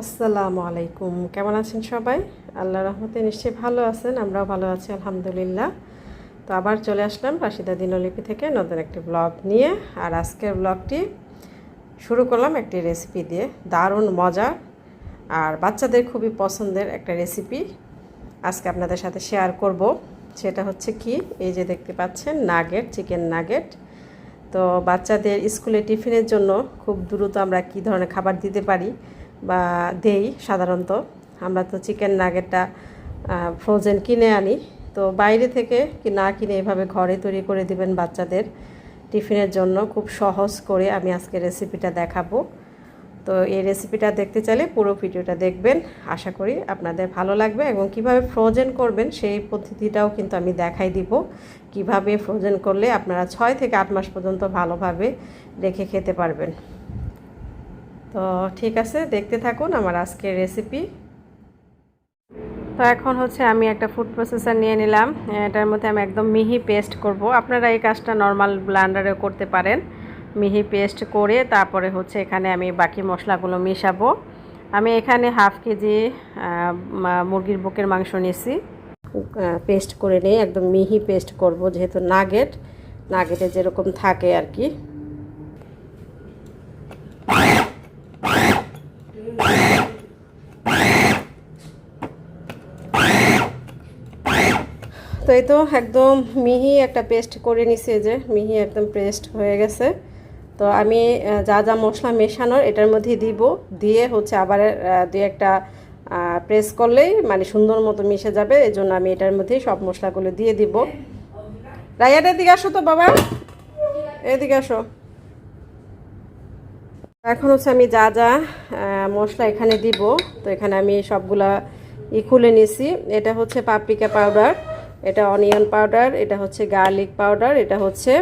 আসসালামু আলাইকুম। কেমন আছেন সবাই? আল্লাহ রহমতে নিশ্চয়ই ভালো আছেন, আমরাও ভালো আছি, আলহামদুলিল্লাহ। তো আবার চলে আসলাম রাশিদা দিনলিপি থেকে নতুন একটি ব্লগ নিয়ে। আর আজকের ব্লগটি শুরু করলাম একটি রেসিপি দিয়ে। দারুণ মজা আর বাচ্চাদের খুবই পছন্দের একটা রেসিপি আজকে আপনাদের সাথে শেয়ার করব। সেটা হচ্ছে কি? এই যে দেখতে পাচ্ছেন নাগেট চিকেন নাগেট তো বাচ্চাদের স্কুলে টিফিনের জন্য খুব দ্রুত আমরা কি ধরনের খাবার দিতে পারি? বা দেই সাধারণত। আমরা তো চিকেন নাগেটটা ফ্রোজেন কিনে আনি। তো বাইরে থেকে কি না কিনে এভাবে ঘরে তৈরি করে দিবেন বাচ্চাদের টিফিনের জন্য খুব সহজ করে আমি আজকে রেসিপিটা দেখাবো। তো এই রেসিপিটা দেখতে চাইলে পুরো ভিডিওটা দেখবেন। আশা করি আপনাদের ভালো লাগবে এবং কীভাবে ফ্রোজেন করবেন সেই পদ্ধতিটাও কিন্তু আমি দেখাই দিব। কীভাবে ফ্রোজেন করলে আপনারা ছয় থেকে আট মাস পর্যন্ত ভালোভাবে রেখে খেতে পারবেন। তো ঠিক আছে, দেখতে থাকুন আমার আজকের রেসিপি তো এখন হচ্ছে আমি একটা ফুড প্রসেসার নিয়ে নিলাম। এটার মধ্যে আমি একদম মিহি পেস্ট করব। আপনারা এই কাজটা নর্মাল ব্লান্ডারেও করতে পারেন। মিহি পেস্ট করে তারপরে হচ্ছে এখানে আমি বাকি মশলাগুলো মিশাবো। আমি এখানে হাফ কেজি মুরগির বুকের মাংস নিয়েছি। পেস্ট করে নিয়ে একদম মিহি পেস্ট করব, যেহেতু নাগেট নাগেটে যেরকম থাকে আর কি। তো এই তো একদম মিহি একটা পেস্ট করে নিছে যে, মিহি একদম পেস্ট হয়ে গেছে। তো আমি যা যা মশলা মেশানোর এটার মধ্যে দিব। দিয়ে হচ্ছে আবার দু একটা প্রেস করলেই মানে সুন্দর মতো মিশে যাবে। এই জন্য আমি এটার মধ্যেই সব মশলাগুলো দিয়ে দিব। রায়ার এদিকে আসো তো বাবা। এদিকে আসো। এখন হচ্ছে আমি যা যা মশলা এখানে দিব। তো এখানে আমি সবগুলা ই খুলে নিছি। এটা হচ্ছে পাপরিকা পাউডার। এটা অনিয়ন পাউডার, এটা হচ্ছে গার্লিক পাউডার, এটা হচ্ছে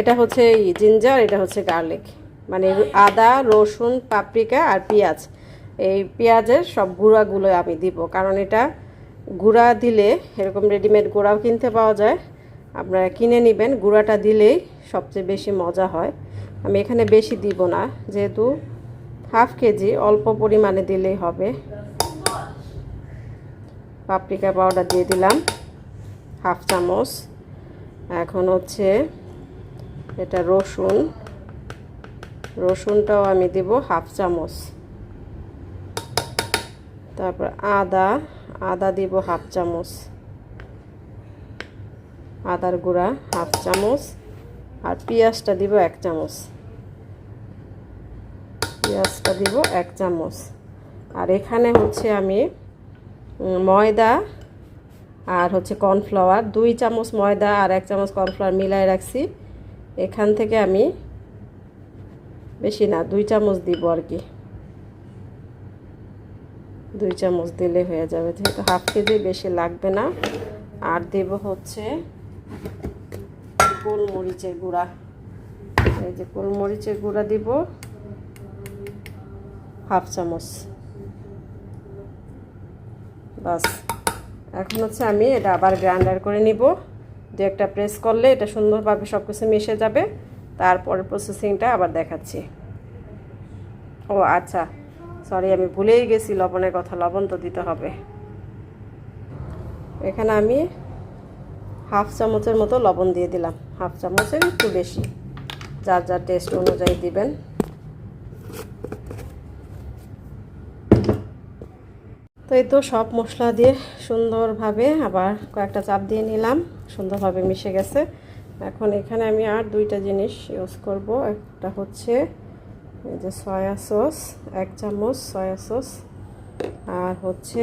এটা হচ্ছে জিঞ্জার, এটা হচ্ছে গার্লিক। মানে আদা, রসুন, পাপরিকা আর পেঁয়াজ। এই পেঁয়াজের সব গুঁড়াগুলো আমি দিব, কারণ এটা গুঁড়া দিলে, এরকম রেডিমেড গুঁড়াও কিনতে পাওয়া যায়। আপনারা কিনে নেবেন, গুঁড়াটা দিলেই সবচেয়ে বেশি মজা হয়। আমি এখানে বেশি দিব না, যেহেতু হাফ কেজি, অল্প পরিমাণে দিলেই হবে। পাপরিকা পাউডার দিয়ে দিলাম হাফ চামচ। এখন হচ্ছে এটা রসুন। রসুনটাও আমি দিব হাফ চামচ। তারপর আদা আদা দিব হাফ চামচ। আদার গুঁড়া হাফ চামচ। আর পেঁয়াজটা দিব এক চামচ। পেঁয়াজটা দিব এক চামচ। আর এখানে হচ্ছে আমি ময়দা আর হচ্ছে কর্নফ্লাওয়ার। দুই চামচ ময়দা আর এক চামচ কর্নফ্লাওয়ার মিলাই রাখছি। এখান থেকে আমি বেশি না, দুই চামচ দিব আর কি। দুই চামচ দিলে হয়ে যাবে, যেহেতু হাফ কেজি বেশি লাগবে না। আর দেব হচ্ছে গোলমরিচের গুঁড়া। এই যে গোলমরিচের গুঁড়া দিব, হাফ চামচ। বাস। এখন হচ্ছে আমি এটা আবার গ্রাইন্ডার করে নিব। দু একটা প্রেস করলে এটা সুন্দরভাবে সব কিছু মিশে যাবে। তারপরে প্রসেসিংটা আবার দেখাচ্ছি। ও আচ্ছা। সরি আমি ভুলেই গেছি, লবণের কথা। লবণ তো দিতে হবে। এখানে আমি হাফ চামচের মতো লবণ দিয়ে দিলাম। হাফ চামচের একটু বেশি। যার যার টেস্ট অনুযায়ী দিবেন। তো এই তো সব মশলা দিয়ে সুন্দরভাবে আবার কয়েকটা চাপ দিয়ে নিলাম, সুন্দরভাবে মিশে গেছে। এখন এখানে আমি আর দুইটা জিনিস ইউজ করব। একটা হচ্ছে এই যে সয়া সস, এক চামচ সয়া সস। আর হচ্ছে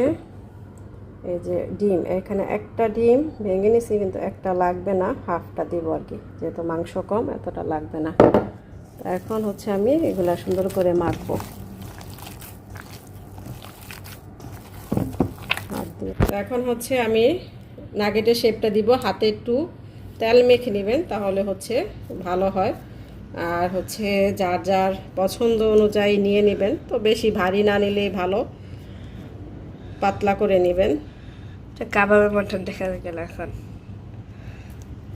এই যে ডিম, এখানে একটা ডিম ভেঙে নিছি, কিন্তু একটা লাগবে না, হাফটা দিব আর কি, যেহেতু মাংস কম, এতটা লাগবে না। এখন হচ্ছে আমি এগুলা সুন্দর করে মাখবো। এখন হচ্ছে আমি নাগেটের শেপটা দিব। হাতে একটু তেল মেখে নেবেন তাহলে হচ্ছে ভালো হয়। আর হচ্ছে যার যার পছন্দ অনুযায়ী নিয়ে নেবেন তো বেশি ভারী না নিলেই ভালো। পাতলা করে নেবেন। কাবার ব্যাপারটা দেখা গেল এখন।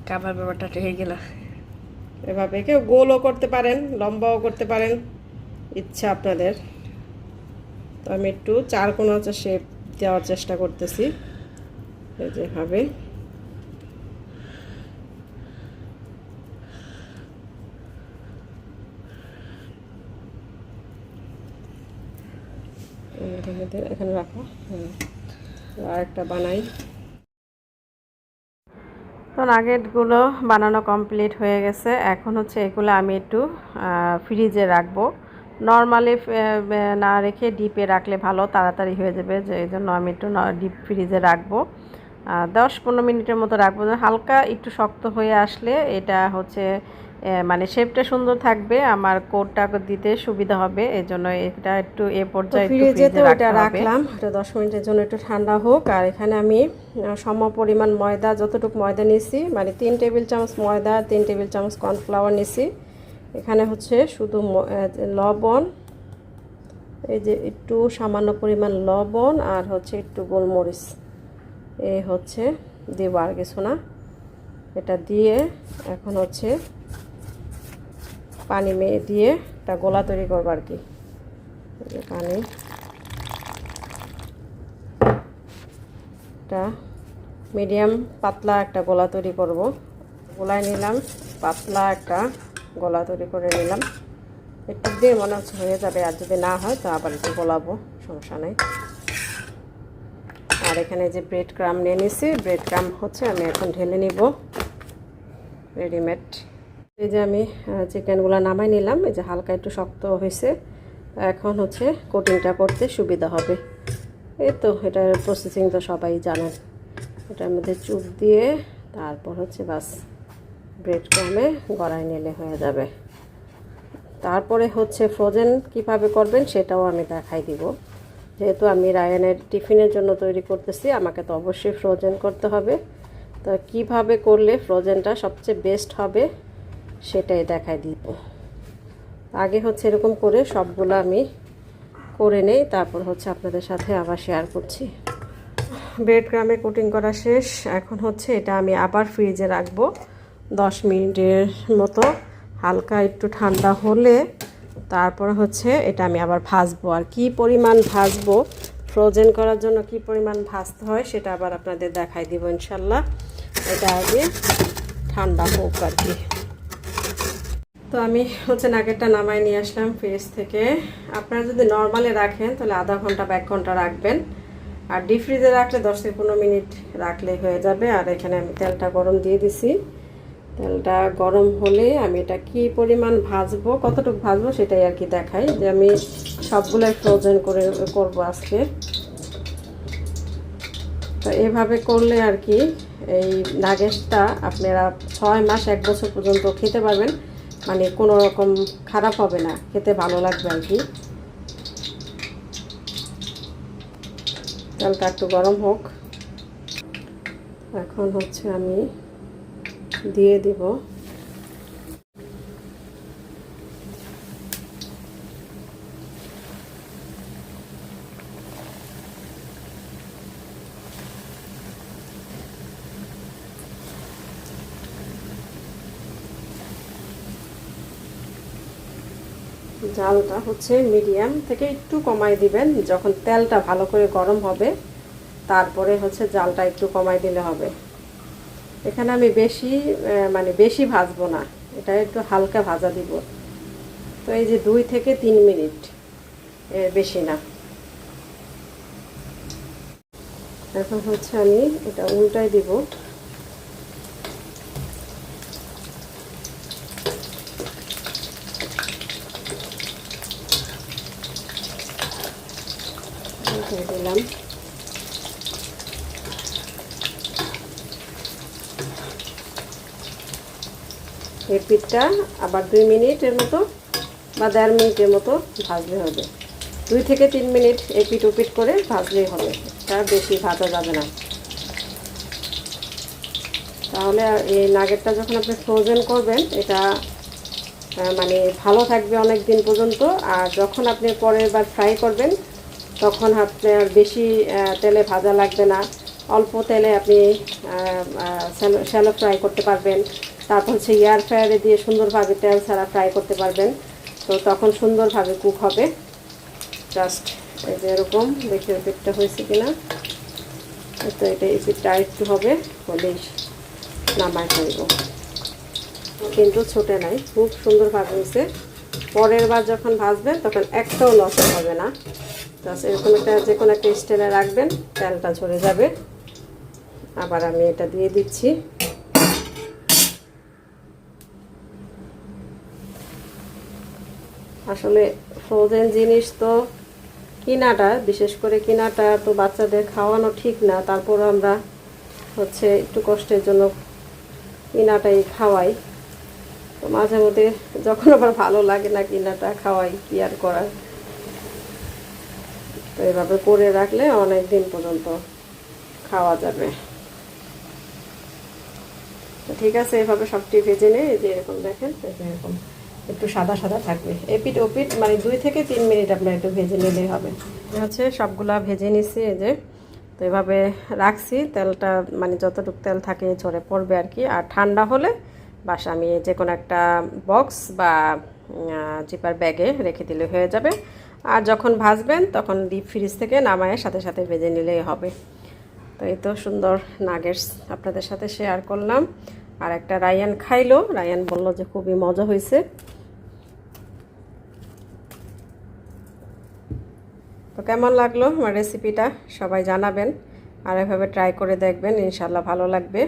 কাবার ব্যাপারটা হয়ে গেল। এভাবে কেউ গোলও করতে পারেন লম্বাও করতে পারেন। ইচ্ছা আপনাদের। তো আমি একটু চার কোনো হচ্ছে শেপ দেওয়ার চেষ্টা করতেছি। যেভাবে এখানে রাখো। হুম। আর একটা বানাই। তো নাগেটগুলো বানানো কমপ্লিট হয়ে গেছে। এখন হচ্ছে এগুলো আমি একটু ফ্রিজে রাখব। নর্মালি না রেখে ডিপে রাখলে ভালো তাড়াতাড়ি হয়ে যাবে যে এই জন্য আমি একটু ডিপ ফ্রিজে রাখব। দশ পনেরো মিনিটের মতো রাখব হালকা একটু শক্ত হয়ে আসলে এটা হচ্ছে মানে শেপটা সুন্দর থাকবে আমার কোটটা দিতে সুবিধা হবে এই জন্য এটা একটু এ পর্যায়ে একটু ফ্রিজে এটা রাখলাম এটা দশ মিনিটের জন্য একটু ঠান্ডা হোক আর এখানে আমি সম পরিমাণ ময়দা যতটুকু ময়দা নিয়েছি মানে তিন টেবিল চামচ ময়দা তিন টেবিল চামচ কর্নফ্লাওয়ার নিয়েছি এখানে হচ্ছে শুধু লবণ, এই যে একটু সামান্য পরিমাণ লবণ আর হচ্ছে একটু গোলমরিচ। এই হচ্ছে দেব আর কিছু না। এটা দিয়ে এখন হচ্ছে পানি মেয়ে দিয়ে একটা গোলা তৈরি করব আর কি। পানি। একটা মিডিয়াম পাতলা একটা গোলা তৈরি করব। গোলায় নিলাম পাতলা একটা গোলা তৈরি করে নিলাম। একটু দিয়ে মনে হচ্ছে হয়ে যাবে, আর যদি না হয় তো আবার একটু গোলাবো, সমস্যা নেই। আর এখানে যে ব্রেড ক্রাম নিয়ে নিছি ব্রেড ক্রাম হচ্ছে আমি এখন ঢেলে নিব রেডিমেড এই যে আমি চিকেনগুলো নামাই নিলাম, এই যে হালকা একটু শক্ত হয়েছে, এখন হচ্ছে কোটিংটা করতে সুবিধা হবে। এই তো এটার প্রসেসিং তো সবাই জানেন। এটার মধ্যে চুপ দিয়ে, তারপর হচ্ছে বাস। ব্রেড ক্রামে গড়াই নিলে হয়ে যাবে। তারপরে হচ্ছে ফ্রোজেন কীভাবে করবেন সেটাও আমি দেখাই দিব। যেহেতু আমি রায়ানের টিফিনের জন্য তৈরি করতেছি, আমাকে তো অবশ্যই ফ্রোজেন করতে হবে। তো কীভাবে করলে ফ্রোজেনটা সবচেয়ে বেস্ট হবে সেটাই দেখাই দিব। আগে হচ্ছে এরকম করে সবগুলো আমি করে নেই, তারপর হচ্ছে আপনাদের সাথে আবার শেয়ার করছি। ব্রেড গ্রামে কোটিং করা শেষ। এখন হচ্ছে এটা আমি আবার ফ্রিজে রাখব। দশ মিনিটের মতো হালকা একটু ঠান্ডা হলে তারপর হচ্ছে এটা আমি আবার ভাজবো। আর কি পরিমাণ ভাজবো ফ্রোজেন করার জন্য কি পরিমাণ ভাজতে হয় সেটা আবার আপনাদের দেখাই দিব ইনশাল্লাহ। এটা আগে ঠান্ডা হোক আর কি। তো আমি হচ্ছে নাগেরটা নামাই নিয়ে আসলাম ফ্রিজ থেকে। আপনারা যদি নর্মালে রাখেন তাহলে আধা ঘণ্টা বা এক ঘণ্টা রাখবেন। আর ডিপ ফ্রিজে রাখলে দশ থেকে পনেরো মিনিট রাখলেই হয়ে যাবে। আর এখানে আমি তেলটা গরম দিয়ে দিছি। তেলটা গরম হলে আমি এটা কি পরিমাণ ভাজবো, কতটুকু ভাজবো সেটাই আর কি দেখাই। যে আমি সবগুলোই ফ্রোজেন করে করব আজকে। তো এভাবে করলে আর কি এই নাগেটটা আপনারা ছয় মাস, এক বছর পর্যন্ত খেতে পারবেন। মানে কোনো রকম খারাপ হবে না, খেতে ভালো লাগবে আর কি। তেলটা একটু গরম হোক। এখন হচ্ছে আমি দিয়ে দিব। জালটা হচ্ছে মিডিয়াম থেকে একটু কমাই দিবেন। যখন তেলটা ভালো করে গরম হবে, তারপরে হচ্ছে জালটা একটু কমাই দিলে হবে। এখানে আমি বেশি মানে বেশি ভাজবো না। এটা একটু হালকা ভাজা দিব। তো এই যে দুই থেকে তিন মিনিট এর বেশি না। এখন হচ্ছে আমি এটা উল্টাই দিব। দিলাম। এই পিঠটা আবার দুই মিনিটের মতো বা দেড় মিনিটের মতো ভাজলে হবে। দুই থেকে তিন মিনিট এই পিঠ পিঠ করে ভাজলেই হবে। তার বেশি ভাজা যাবে না। তাহলে এই নাগেটটা যখন আপনি ফ্রোজেন করবেন, এটা মানে ভালো থাকবে অনেক দিন পর্যন্ত। আর যখন আপনি পরের বার ফ্রাই করবেন, তখন আপনার বেশি তেলে ভাজা লাগবে না। অল্প তেলে আপনি শ্যালো ফ্রাই করতে পারবেন। তারপর হচ্ছে এয়ার ফ্রায়ারে দিয়ে সুন্দরভাবে তেল ছাড়া ফ্রাই করতে পারবেন। তো তখন সুন্দরভাবে কুক হবে। জাস্ট এই যে এরকম, দেখি পিঠটা হয়েছে কিনা। তো এটা, এই পিঠটা একটু হবে, হলেই নামায় ফেলব। কিন্তু ছোটে নাই, খুব সুন্দরভাবে হয়েছে। পরের বার যখন ভাজবেন, তখন একটাও নষ্ট হবে না। জাস্ট এরকম একটা যে কোনো একটা স্টেলে রাখবেন, তেলটা ঝরে যাবে। আবার আমি এটা দিয়ে দিচ্ছি। আসলে ফ্রোজেন জিনিস তো কিনাটা, বিশেষ করে কিনাটা তো বাচ্চাদের খাওয়ানো ঠিক না তারপর আমরা হচ্ছে একটু কষ্টের জন্য কিনাটাই খাওয়াই। তো মাঝে মধ্যে যখন আবার ভালো লাগে না কিনাটা খাওয়াই, কি আর করার? তো এভাবে করে রাখলে অনেক দিন পর্যন্ত খাওয়া যাবে। ঠিক আছে, এভাবে সবটি ভেজে নিয়ে যে এরকম দেখেন এরকম একটু সাদা সাদা থাকবে। এপিট ওপিট মানে দুই থেকে তিন মিনিট আপনার একটু ভেজে নিলেই হবে। হচ্ছে সবগুলা ভেজে নিছি এই যে। তো এভাবে রাখছি, তেলটা মানে যতটুকু তেল থাকে ঝরে পড়বে আর কি। আর ঠান্ডা হলে বাস আমি যে কোনো একটা বক্স বা জিপার ব্যাগে রেখে দিলে হয়ে যাবে। আর যখন ভাজবেন তখন ডিপ ফ্রিজ থেকে নামায় সাথে সাথে ভেজে নিলেই হবে। তো এই তো সুন্দর নাগেটস আপনাদের সাথে শেয়ার করলাম। আর একটা রায়ান খাইলো। রায়ান বলল যে খুবই মজা হয়েছে কেমন লাগল আমার রেসিপিটা সবাই জানাবেন আর এভাবে ট্রাই করে দেখবেন ইনশাল্লাহ ভালো লাগবে।